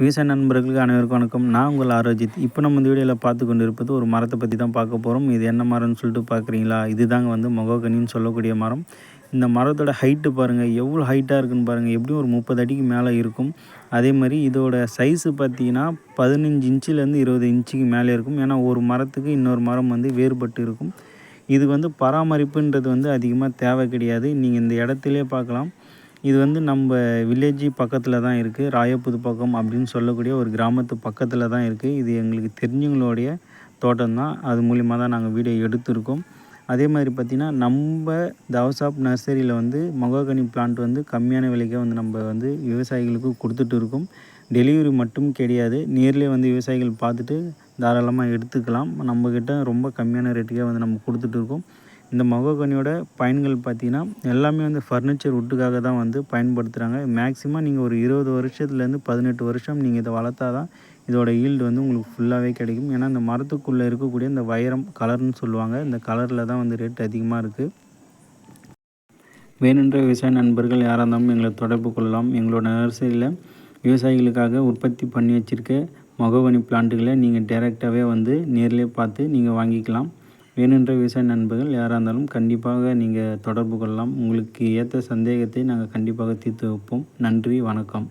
விவசாய நண்பர்களுக்கு அனைவருக்கும் வணக்கம். நான் உங்கள் ஆரோஜித். இப்போ நம்ம இந்த வீடியோவில் பார்த்து கொண்டு இருப்பது ஒரு மரத்தை பற்றி தான் பார்க்க போகிறோம் இது என்ன மரம்னு சொல்லிட்டு பார்க்குறீங்களா? இதுதாங்க வந்து மொகோகனின்னு சொல்லக்கூடிய மரம். இந்த மரத்தோட ஹைட்டு பாருங்கள் எவ்வளோ ஹைட்டாக இருக்குன்னு பாருங்கள் எப்படியும் ஒரு முப்பது அடிக்கு மேலே இருக்கும். அதே மாதிரி இதோட சைஸு பார்த்தீங்கன்னா பதினஞ்சு இன்ச்சிலேருந்து இருபது இன்ச்சுக்கு மேலே இருக்கும். ஏன்னா ஒரு மரத்துக்கு இன்னொரு மரம் வந்து வேறுபட்டு இருக்கும். இது வந்து பராமரிப்புன்றது வந்து அதிகமாக தேவை கிடையாது. நீங்கள் இந்த இடத்துலே பார்க்கலாம். இது வந்து நம்ம வில்லேஜ் பக்கத்தில் தான் இருக்குது ராயப்புது பக்கம் அப்படின்னு சொல்லக்கூடிய ஒரு கிராமத்து பக்கத்தில் தான் இருக்குது இது எங்களுக்கு தெரிஞ்சவங்களுடைய தோட்டம் தான். அது மூலிமா தான் நாங்கள் வீடியோ எடுத்திருக்கோம். அதே மாதிரி பார்த்திங்கன்னா நம்ம தவசாப் நர்சரியில் வந்து மொகக்கனி பிளான்ட் வந்து கம்மியான விலைக்கே வந்து நம்ம வந்து விவசாயிகளுக்கு கொடுத்துட்டு இருக்கோம். டெலிவரி மட்டும் கிடையாது. நேர்லேயே வந்து விவசாயிகள் பார்த்துட்டு தாராளமாக எடுத்துக்கலாம். நம்மக்கிட்ட ரொம்ப கம்மியான ரேட்டுக்கே வந்து நம்ம கொடுத்துட்டு இருக்கோம். இந்த மகோகனியோட பயன்கள் பார்த்திங்கன்னா எல்லாமே வந்து ஃபர்னிச்சர் உட்டுக்காக தான் வந்து பயன்படுத்துகிறாங்க மேக்ஸிமம் நீங்கள் ஒரு இருபது வருஷத்துலேருந்து பதினெட்டு வருஷம் நீங்கள் இதை வளர்த்தா தான் இதோட ஈல்டு வந்து உங்களுக்கு ஃபுல்லாகவே கிடைக்கும். ஏன்னா இந்த மரத்துக்குள்ளே இருக்கக்கூடிய இந்த வைரம் கலர்னு சொல்லுவாங்க. இந்த கலரில் தான் வந்து ரேட் அதிகமாக இருக்குது வேணுன்ற விவசாய நண்பர்கள் யாராக இருந்தாலும் எங்களை தொடர்பு கொள்ளலாம். எங்களோட நர்சரியில் விவசாயிகளுக்காக உற்பத்தி பண்ணி வச்சுருக்க மகோகனி பிளான்ட்டுகளை நீங்கள் டைரெக்டாகவே வந்து நேரிலே பார்த்து நீங்கள் வாங்கிக்கலாம். வேணுன்ற விவசாய நண்பர்கள் யாராக இருந்தாலும் கண்டிப்பாக நீங்கள் தொடர்பு கொள்ளலாம். உங்களுக்கு ஏற்ற சந்தேகத்தை நாங்கள் கண்டிப்பாக தீர்த்து வைப்போம். நன்றி வணக்கம்.